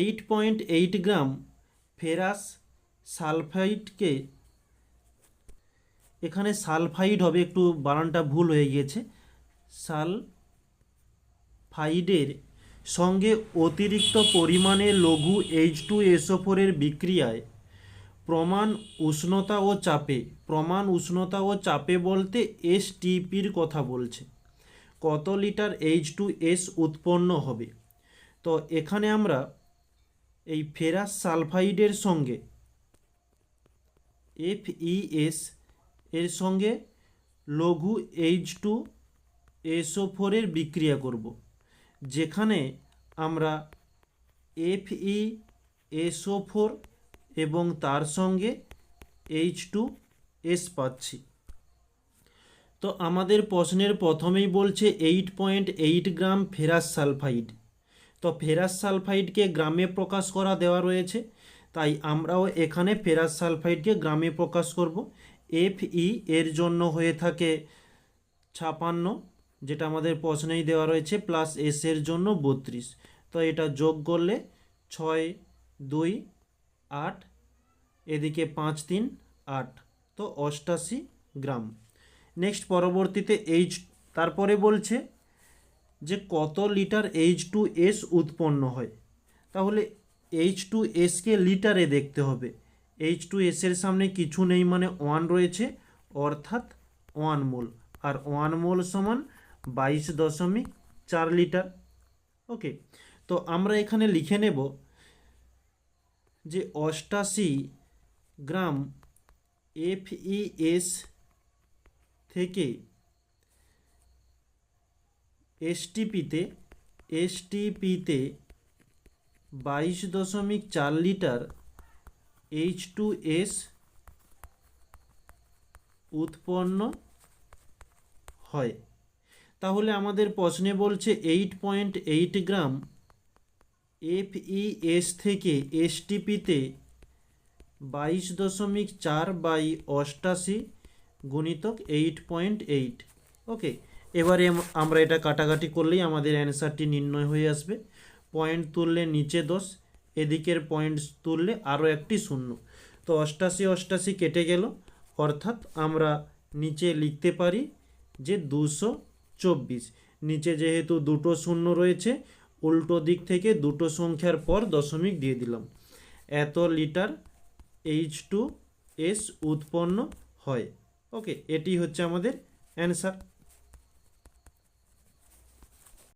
Eight point eight gram ferrous সালফাইডকে এখানে sulphide হবে, একটু বানানটা ভুল হয়ে গিয়েছে। সালফাইডের সঙ্গে অতিরিক্ত পরিমাণে লঘু এইচ টু এসও ফোরের বিক্রিয়ায় প্রমাণ উষ্ণতা ও চাপে, প্রমাণ উষ্ণতা ও চাপে বলতে এসটিপির কথা বলছে। কত লিটার এইচ টু এস উৎপন্ন হবে? তো এখানে আমরা এই ফেরাস সালফাইডের সঙ্গে এফ এফইএস এর সঙ্গে লঘু এইচ টু এসও ফোরের বিক্রিয়া করব, যেখানে আমরা এফই এসও ফোর এবং তার সঙ্গে এইচ টু এস পাচ্ছি। তো আমাদের প্রশ্নের প্রথমেই বলছে eight point eight gram ferrous sulphide তো ফেরাস সালফাইডকে গ্রামে প্রকাশ করা দেওয়া রয়েছে। তাই আমরাও এখানে ফেরাস সালফাইডকে গ্রামে প্রকাশ করব। এফ ই এর জন্য হয়ে থাকে ছাপান্ন, যেটা আমাদের প্রশ্নেই দেওয়া রয়েছে, প্লাস এস এর জন্য বত্রিশ। তো এটা যোগ করলে ছয়, দুই, আট, এদিকে পাঁচ, তিন, আট। তো অষ্টাশি গ্রাম। নেক্সট পরবর্তীতে এইচ, তারপরে বলছে যে কত লিটার এইচ টু এস উৎপন্ন হয়। তাহলে এইচ টু এসকে লিটারে দেখতে হবে। এইচ টু এসের সামনে কিছু নেই মানে ওয়ান রয়েছে, অর্থাৎ ওয়ান মোল। আর ওয়ান মোল সমান বাইশ দশমিক চার লিটার। ওকে, তো আমরা এখানে লিখে নেব যে অষ্টাশি গ্রাম এফইএস থেকে এসটিপিতে এসটিপিতে বাইশ দশমিক চার লিটার এইচ টু এস উৎপন্ন হয়। তাহলে আমাদের প্রশ্নে বলছে eight point eight gram FES থেকে এসটিপিতে বাইশ দশমিক চার বাই অষ্টাশি গুণিতক এইট পয়েন্ট এইট ওকে এবারে আমরা এটা কাটাকাটি করলেই আমাদের অ্যান্সারটি নির্ণয় হয়ে আসবে। পয়েন্ট তুললে নিচে দশ, এদিকের পয়েন্ট তুললে আরও একটি শূন্য। তো অষ্টাশি অষ্টাশি কেটে গেল। অর্থাৎ আমরা নিচে লিখতে পারি যে দুশো চব্বিশ। নিচে যেহেতু দুটো শূন্য রয়েছে, উল্টো দিক থেকে দুটো সংখ্যার পর দশমিক দিয়ে দিলাম। এত লিটার এইচ টু এস উৎপন্ন হয়। ওকে এটি হচ্ছে আমাদের অ্যান্সার